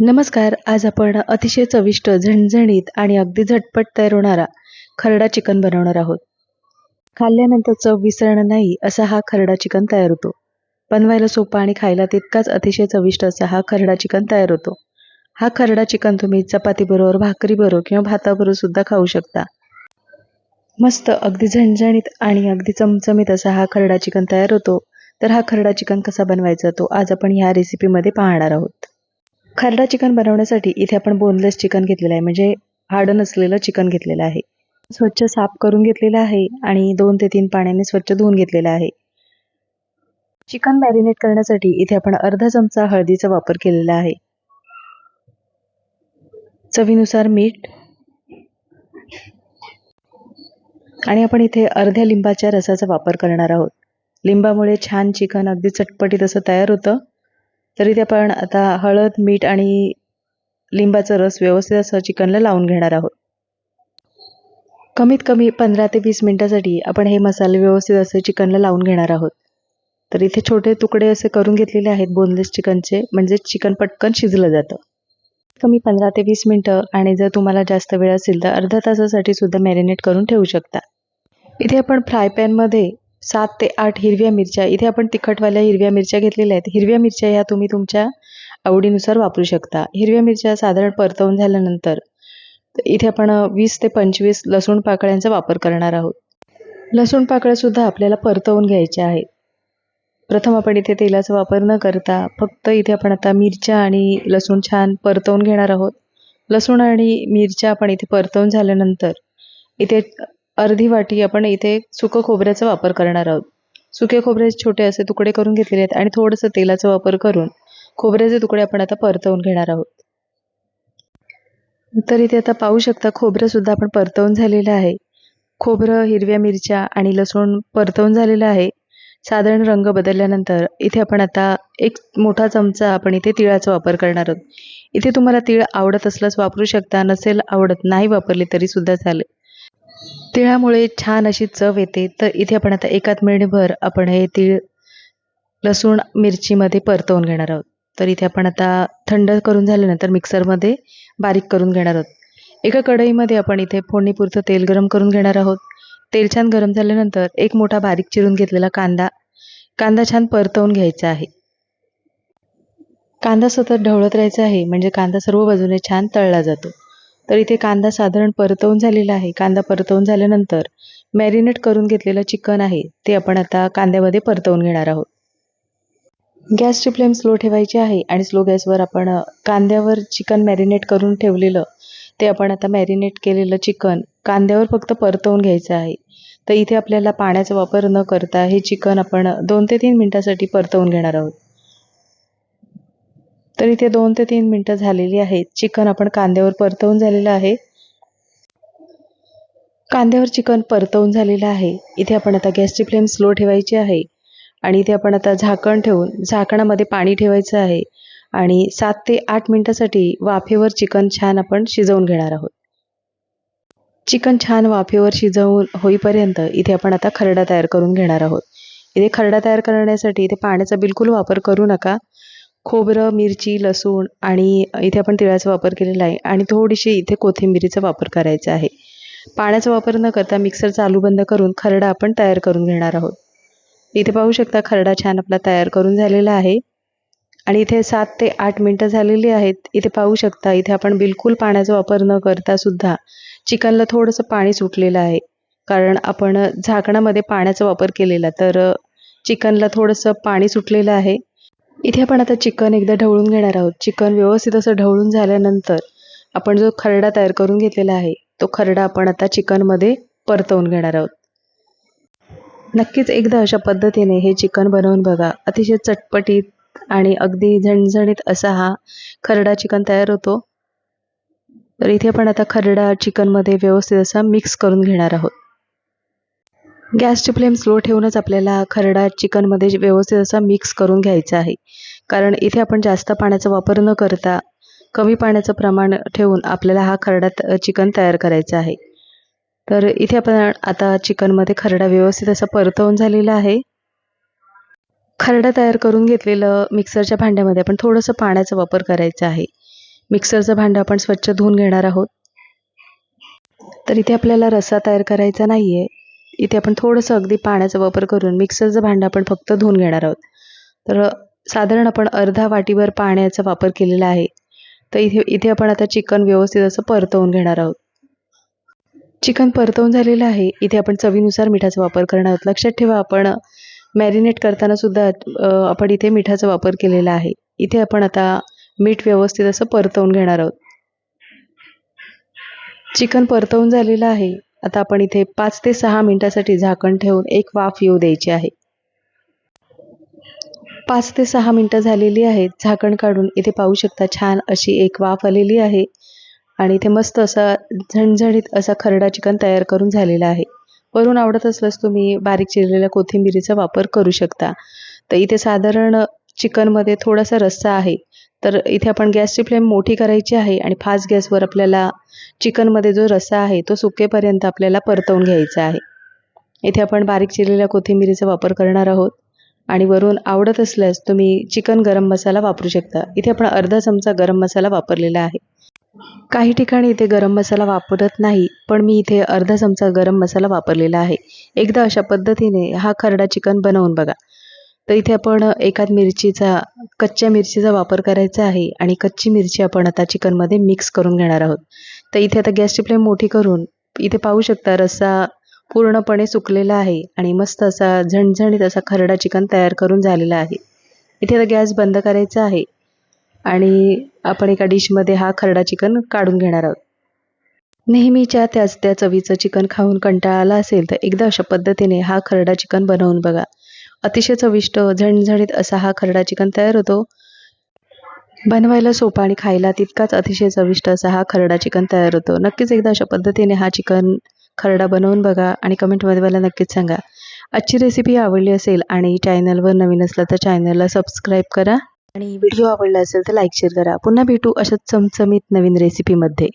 नमस्कार आज आपण अतिशय चविष्ट झणझणीत आणि अगदी झटपट तयार होणारा खरडा चिकन बनवणार आहोत. खाल्ल्यानंतर चव विसरणं नाही असा हा खरडा चिकन तयार होतो. बनवायला सोपा आणि खायला तितकाच अतिशय चविष्ट असा हा खरडा चिकन तयार होतो. हा खरडा चिकन तुम्ही चपातीबरोबर भाकरीबरोबर किंवा भाताबरोबर सुद्धा खाऊ शकता. मस्त अगदी झणझणीत आणि अगदी चमचमीत असा हा खरडा चिकन तयार होतो. तर हा खरडा चिकन कसा बनवायचा तो आज आपण ह्या रेसिपीमध्ये पाहणार आहोत. खरडा चिकन बनवण्यासाठी इथे आपण बोनलेस चिकन घेतलेलं आहे. म्हणजे हाडं नसलेलं चिकन घेतलेलं आहे. स्वच्छ साफ करून घेतलेलं आहे आणि दोन ते तीन पाण्याने स्वच्छ धुवून घेतलेलं आहे. चिकन मॅरिनेट करण्यासाठी इथे आपण अर्धा चमचा हळदीचा वापर केलेला आहे. चवीनुसार मीठ. आणि आपण इथे अर्ध्या लिंबाच्या रसाचा वापर करणार आहोत. लिंबामुळे छान चिकन अगदी चटपटीत असं तयार होतं. तरी ते आपण आता हळद मीठ आणि लिंबाचा रस व्यवस्थित असं चिकनला लावून घेणार आहोत. कमीत कमी पंधरा ते वीस मिनटासाठी आपण हे मसाले व्यवस्थित असे चिकनला लावून घेणार आहोत. तर इथे छोटे तुकडे असे करून घेतलेले आहेत बोनलेस चिकनचे म्हणजे चिकन पटकन शिजलं जातं. कमी पंधरा ते वीस मिनटं आणि जर तुम्हाला जास्त वेळ असेल तर अर्धा तासासाठी सुद्धा मॅरिनेट करून ठेवू शकता. इथे आपण फ्राय पॅनमध्ये सात ते आठ हिरव्या मिरच्या. इथे आपण तिखटवाल्या हिरव्या मिरच्या घेतलेल्या आहेत. हिरव्या मिरच्या ह्या तुम्ही तुमच्या आवडीनुसार वापरू शकता. हिरव्या मिरच्या साधारण परतवून झाल्यानंतर इथे आपण वीस ते पंचवीस लसूण पाकळ्यांचा वापर करणार आहोत. लसूण पाकळ्यासुद्धा आपल्याला परतवून घ्यायच्या आहेत. प्रथम आपण इथे तेलाचा वापर न करता फक्त इथे आपण आता मिरच्या आणि लसूण छान परतवून घेणार आहोत. लसूण आणि मिरच्या आपण इथे परतवून झाल्यानंतर इथे अर्धी वाटी आपण इथे सुकं खोबऱ्याचा वापर करणार आहोत. सुके खोबऱ्याचे छोटे असे तुकडे करून घेतलेले आहेत आणि थोडंसं तेलाचा वापर करून खोबऱ्याचे तुकडे आपण आता परतवून घेणार आहोत. तर इथे आता पाहू शकता खोबरंसुद्धा आपण परतवून झालेलं आहे. खोबरं हिरव्या मिरच्या आणि लसूण परतवून झालेलं आहे. साधारण रंग बदलल्यानंतर इथे आपण आता एक मोठा चमचा आपण इथे तिळाचा वापर करणार आहोत. इथे तुम्हाला तीळ आवडत असल्यास वापरू शकता नसेल आवडत नाही वापरले तरी सुद्धा चालेल. तिळामुळे छान अशी चव येते. तर इथे आपण आता एकाच मिनिटभर आपण हे तीळ लसूण मिरचीमध्ये परतवून घेणार आहोत. तर इथे आपण आता थंड करून झाल्यानंतर मिक्सरमध्ये बारीक करून घेणार आहोत. एका कढईमध्ये आपण इथे फोडणीपुरतं तेल गरम करून घेणार आहोत. तेल छान गरम झाल्यानंतर एक मोठा बारीक चिरून घेतलेला कांदा. कांदा छान परतवून घ्यायचा आहे. कांदा सतत ढवळत राहायचा आहे म्हणजे कांदा सर्व बाजूने छान तळला जातो. तर इथे कांदा साधारण परतवून झालेला आहे. कांदा परतवून झाल्यानंतर मॅरिनेट करून घेतलेलं चिकन आहे. ते आपण आता कांद्यामध्ये परतवून घेणार आहोत. गॅसची फ्लेम स्लो ठेवायची आहे आणि स्लो गॅसवर आपण कांद्यावर चिकन मॅरिनेट करून ठेवलेलं ते आपण आता मॅरिनेट केलेलं चिकन कांद्यावर फक्त परतवून घ्यायचं आहे. तर इथे आपल्याला पाण्याचा वापर न करता हे चिकन आपण दोन ते तीन मिनटासाठी परतवून घेणार आहोत. तर इथे दोन ते तीन मिनटं झालेली आहेत. चिकन आपण कांद्यावर परतवून झालेलं आहे. कांद्यावर चिकन परतवून झालेलं आहे. इथे आपण आता गॅसची फ्लेम स्लो ठेवायची आहे. आणि इथे आपण आता झाकण ठेवून झाकणामध्ये पाणी ठेवायचं आहे. आणि सात ते आठ मिनटासाठी वाफेवर चिकन छान आपण शिजवून घेणार आहोत. चिकन छान वाफेवर शिजवून होईपर्यंत इथे आपण आता खरडा तयार करून घेणार आहोत. इथे खरडा तयार करण्यासाठी इथे पाण्याचा बिलकुल वापर करू नका. खोबरं मिरची लसूण आणि इथे आपण तिळाचा वापर केलेला आहे आणि थोडीशी इथे कोथिंबिरीचा वापर करायचा आहे. पाण्याचा वापर न करता मिक्सर चालू बंद करून खरडा आपण तयार करून घेणार आहोत. इथे पाहू शकता खरडा छान आपला तयार करून झालेला आहे. आणि इथे सात ते आठ मिनटं झालेली आहेत. इथे पाहू शकता इथे आपण बिलकुल पाण्याचा वापर न करता सुद्धा चिकनला थोडंसं पाणी सुटलेलं आहे. कारण आपण झाकणामध्ये पाण्याचा वापर केलेला तर चिकनला थोडंसं पाणी सुटलेलं आहे. इथे आपण आता चिकन एकदा ढवळून घेणार आहोत. चिकन व्यवस्थित असं ढवळून झाल्यानंतर आपण जो खरडा तयार करून घेतलेला आहे तो खरडा आपण आता चिकनमध्ये परतवून घेणार आहोत. नक्कीच एकदा अशा पद्धतीने हे चिकन बनवून बघा. अतिशय चटपटीत आणि अगदी झणझणीत असा हा खरडा चिकन तयार होतो. तर इथे आपण आता खरडा चिकनमध्ये व्यवस्थित असा मिक्स करून घेणार आहोत. गॅसची फ्लेम स्लो ठेवूनच आपल्याला खरडा चिकनमध्ये व्यवस्थित असा मिक्स करून घ्यायचा आहे. कारण इथे आपण जास्त पाण्याचा वापर न करता कमी पाण्याचं प्रमाण ठेवून आपल्याला हा खरडा चिकन तयार करायचा आहे. तर इथे आपण आता चिकनमध्ये खरडा व्यवस्थित असा परतवून झालेला आहे. खरडा तयार करून घेतलेलं मिक्सरच्या भांड्यामध्ये आपण थोडंसं पाण्याचा वापर करायचा आहे. मिक्सरचं भांडं आपण स्वच्छ धुवून घेणार आहोत. तर इथे आपल्याला रस्सा तयार करायचा नाही आहे इथे आपण थोडंसं अगदी पाण्याचा वापर करून मिक्सरचं भांडं आपण फक्त धुवून घेणार आहोत. तर साधारण आपण अर्धा वाटीभर पाण्याचा वापर केलेला आहे. तर इथे इथे आपण आता चिकन व्यवस्थित असं परतवून घेणार आहोत. चिकन परतवून झालेलं आहे. इथे आपण चवीनुसार मिठाचा वापर करणार आहोत. लक्षात ठेवा आपण मॅरिनेट करताना सुद्धा आपण इथे मिठाचा वापर केलेला आहे. इथे आपण आता मीठ व्यवस्थित असं परतवून घेणार आहोत. चिकन परतवून झालेलं आहे. आता आपण इथे पाच ते सहा मिनिटासाठी झाकण ठेवून एक वाफ येऊ द्यायची आहे. पाच ते सहा मिनटं झालेली आहेत. झाकण काढून इथे पाहू शकता छान अशी एक वाफ आलेली आहे. आणि इथे मस्त असा झणझणीत असा खरडा चिकन तयार करून झालेला आहे. वरून आवडत असल्यास तुम्ही बारीक चिरलेल्या कोथिंबिरीचा वापर करू शकता. तर इथे साधारण चिकनमध्ये थोडासा रस्सा आहे. तर इथे आपण गॅसची फ्लेम मोठी करायची आहे आणि फास्ट गॅसवर आपल्याला चिकनमध्ये जो रस्सा आहे तो सुकेपर्यंत आपल्याला परतवून घ्यायचा आहे. इथे आपण बारीक चिरलेल्या कोथिंबिरीचा वापर करणार आहोत आणि वरून आवडत असल्यास तुम्ही चिकन गरम मसाला वापरू शकता. इथे आपण अर्धा चमचा गरम मसाला वापरलेला आहे. काही ठिकाणी इथे गरम मसाला वापरत नाही पण मी इथे अर्धा चमचा गरम मसाला वापरलेला आहे. एकदा अशा पद्धतीने हा खरडा चिकन बनवून बघा. तर इथे आपण एकाच मिरचीचा कच्च्या मिरचीचा वापर करायचा आहे आणि कच्ची मिरची आपण आता चिकनमध्ये मिक्स करून घेणार आहोत. तर इथे आता गॅसची फ्लेम मोठी करून इथे पाहू शकता रस्सा पूर्णपणे सुकलेला आहे आणि मस्त असा झणझणीत असा खरडा चिकन तयार करून झालेला आहे. इथे आता गॅस बंद करायचा आहे आणि आपण एका डिशमध्ये हा खरडा चिकन काढून घेणार आहोत. नेहमीच्या त्याच त्या चवीचं चिकन खाऊन कंटाळा आला असेल तर एकदा अशा पद्धतीने हा खरडा चिकन बनवून बघा. अतिशय चविष्ट झणझणीत असा हा खरडा चिकन तयार होतो. बनवायला सोपा आणि खायला तितकाच अतिशय चविष्ट असा हा खरडा चिकन तयार होतो. नक्कीच एकदा अशा पद्धतीने हा चिकन खरडा बनवून बघा आणि कमेंटमध्ये मला नक्कीच सांगा. आजची रेसिपी आवडली असेल आणि चॅनलवर नवीन असलं तर चॅनलला सबस्क्राईब करा. आणि व्हिडिओ आवडला असेल तर लाईक शेअर करा. पुन्हा भेटू अशाच चमचमीत नवीन रेसिपीमध्ये